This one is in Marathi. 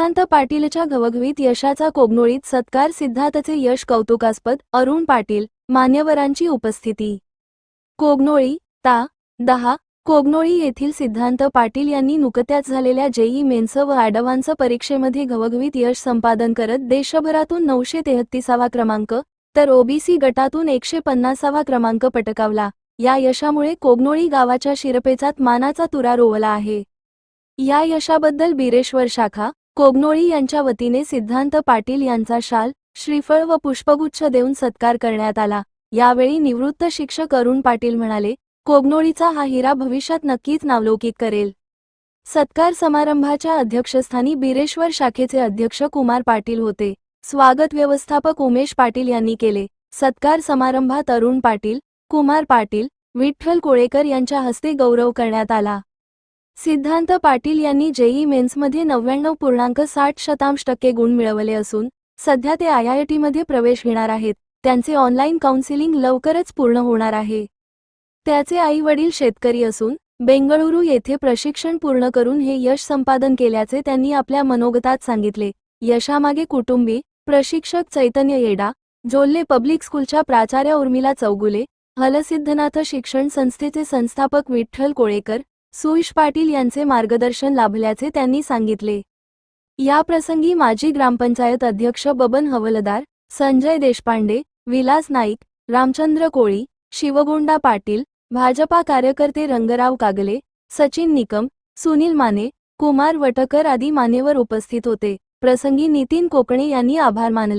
सिद्धांत पाटीलच्या घवघवीत यशाचा कोगनोळीत सत्कार सिद्धार्थचे यश कौतुकास्पद अरुण पाटील मान्यवरांची उपस्थिती. कोगनोळी ता दहा कोगनोळी येथील सिद्धांत पाटील यांनी नुकत्याच झालेल्या जेई मेन्स व ॲडव्हान्स परीक्षेमध्ये घवघवीत यश संपादन करत देशभरातून नऊशे तेहत्तीसावा क्रमांक तर ओबीसी गटातून एकशे पन्नासावा क्रमांक पटकावला. या यशामुळे कोगनोळी गावाच्या शिरपेचात मानाचा तुरा रोवला आहे. या यशाबद्दल बिरेश्वर शाखा कोगनोळी यांच्या वतीने सिद्धांत पाटील यांचा शाल श्रीफळ व पुष्पगुच्छ देऊन सत्कार करण्यात आला. यावेळी निवृत्त शिक्षक अरुण पाटील म्हणाले कोगनोळीचा हा हिरा भविष्यात नक्कीच नावलौकिक करेल. सत्कार समारंभाच्या अध्यक्षस्थानी बिरेश्वर शाखेचे अध्यक्ष कुमार पाटील होते. स्वागत व्यवस्थापक उमेश पाटील यांनी केले. सत्कार समारंभात अरुण पाटील कुमार पाटील विठ्ठल कोळेकर यांच्या हस्ते गौरव करण्यात आला. सिद्धांत पाटील यांनी जेई मेन्समध्ये नव्याण्णव पूर्णांक साठ शतांश टक्के गुण मिळवले असून सध्या ते आयआयटीमध्ये प्रवेश घेणार आहेत. त्यांचे ऑनलाईन काउन्सिलिंग लवकरच पूर्ण होणार आहे. त्याचे आई वडील शेतकरी असून बेंगळुरू येथे प्रशिक्षण पूर्ण करून हे यश संपादन केल्याचे त्यांनी आपल्या मनोगतात सांगितले. यशामागे कुटुंबी प्रशिक्षक चैतन्य येडा जोल्ले पब्लिक स्कूलच्या प्राचार्या उर्मिला चौगुले हलसिद्धनाथ शिक्षण संस्थेचे संस्थापक विठ्ठल कोळेकर सुईश पाटील यांचे मार्गदर्शन लाभल्याचे त्यांनी सांगितले. याप्रसंगी माजी ग्रामपंचायत अध्यक्ष बबन हवलदार संजय देशपांडे विलास नाईक रामचंद्र कोळी शिवगोंडा पाटील भाजपा कार्यकर्ते रंगराव कागले सचिन निकम सुनील माने कुमार वटकर आदी मान्यवर उपस्थित होते. प्रसंगी नितीन कोकणे यांनी आभार मानले.